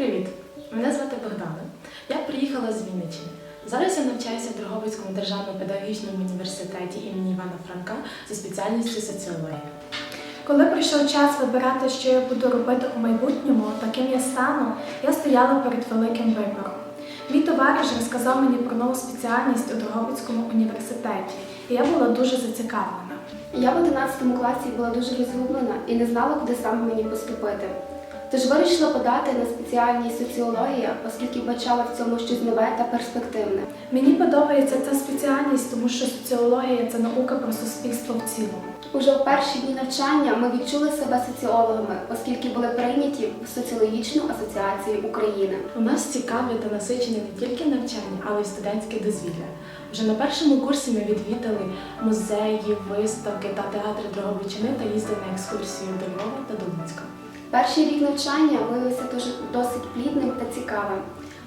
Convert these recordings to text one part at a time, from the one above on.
привіт! Мене звати Богдана. Я приїхала з Вінниччини. Зараз я навчаюся в Дрогобицькому державному педагогічному університеті імені Івана Франка за спеціальністю соціологія. Коли прийшов час вибирати, що я буду робити у майбутньому, та ким я стану, я стояла перед великим вибором. Мій товариш розказав мені про нову спеціальність у Дрогобицькому університеті, і я була дуже зацікавлена. Я в 11 класі була дуже розгублена і не знала, куди саме мені поступити. Тож вирішила подати на спеціальність соціологія, оскільки бачала в цьому щось нове та перспективне. Мені подобається ця спеціальність, тому що соціологія це наука про суспільство в цілому. Уже в перші дні навчання ми відчули себе соціологами, оскільки були прийняті в соціологічну асоціацію України. У нас цікаве та насичене не тільки навчання, але й студентське дозвілля. Вже на першому курсі ми відвідали музеї, виставки та театри Дрогобичини та їздили на екскурсію до Львова та Луцька. Перший рік навчання виявився досить плідним та цікавим.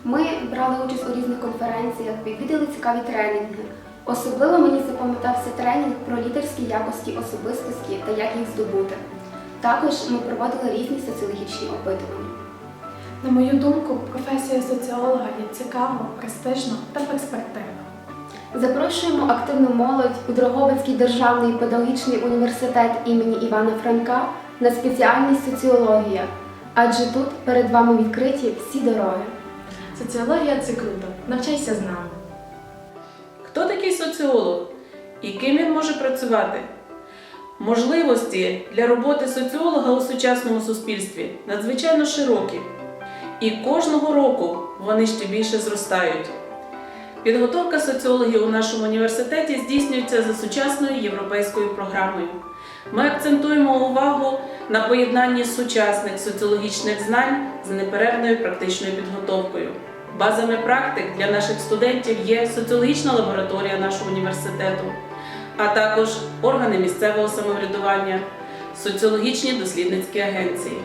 Ми брали участь у різних конференціях, відвідали цікаві тренінги. Особливо мені запам'ятався тренінг про лідерські якості особистості та як їх здобути. Також ми проводили різні соціологічні опитування. На мою думку, професія соціолога є цікава, престижна та перспективна. Запрошуємо активну молодь у Дрогобицький державний педагогічний університет імені Івана Франка на спеціальність соціологія, адже тут перед вами відкриті всі дороги. Соціологія це круто. Навчайся з нами. Хто такий соціолог і ким він може працювати? Можливості для роботи соціолога у сучасному суспільстві надзвичайно широкі, і кожного року вони ще більше зростають. Підготовка соціологів у нашому університеті здійснюється за сучасною європейською програмою. Ми акцентуємо увагу на поєднанні сучасних соціологічних знань з неперервною практичною підготовкою. Базами практик для наших студентів є соціологічна лабораторія нашого університету, а також органи місцевого самоврядування, соціологічні дослідницькі агенції.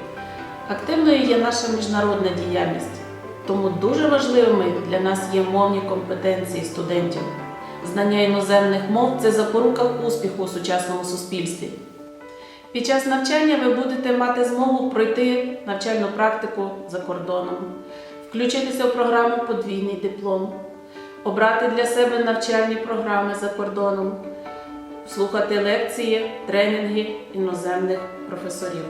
Активною є наша міжнародна діяльність, тому дуже важливими для нас є мовні компетенції студентів. Знання іноземних мов це запорука успіху у сучасному суспільстві. Під час навчання ви будете мати змогу пройти навчальну практику за кордоном, включитися в програму подвійний диплом, обрати для себе навчальні програми за кордоном, слухати лекції, тренінги іноземних професорів.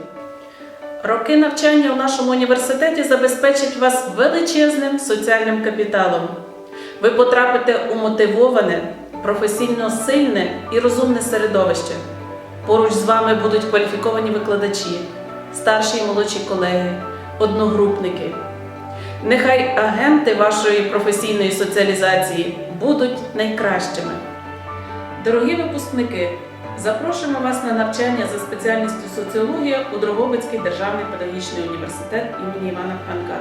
Роки навчання у нашому університеті забезпечать вас величезним соціальним капіталом. Ви потрапите у мотивоване, професійно сильне і розумне середовище. Поруч з вами будуть кваліфіковані викладачі, старші і молодші колеги, одногрупники. Нехай агенти вашої професійної соціалізації будуть найкращими. Дорогі випускники, запрошуємо вас на навчання за спеціальністю соціологія у Дрогобицький державний педагогічний університет імені Івана Франка.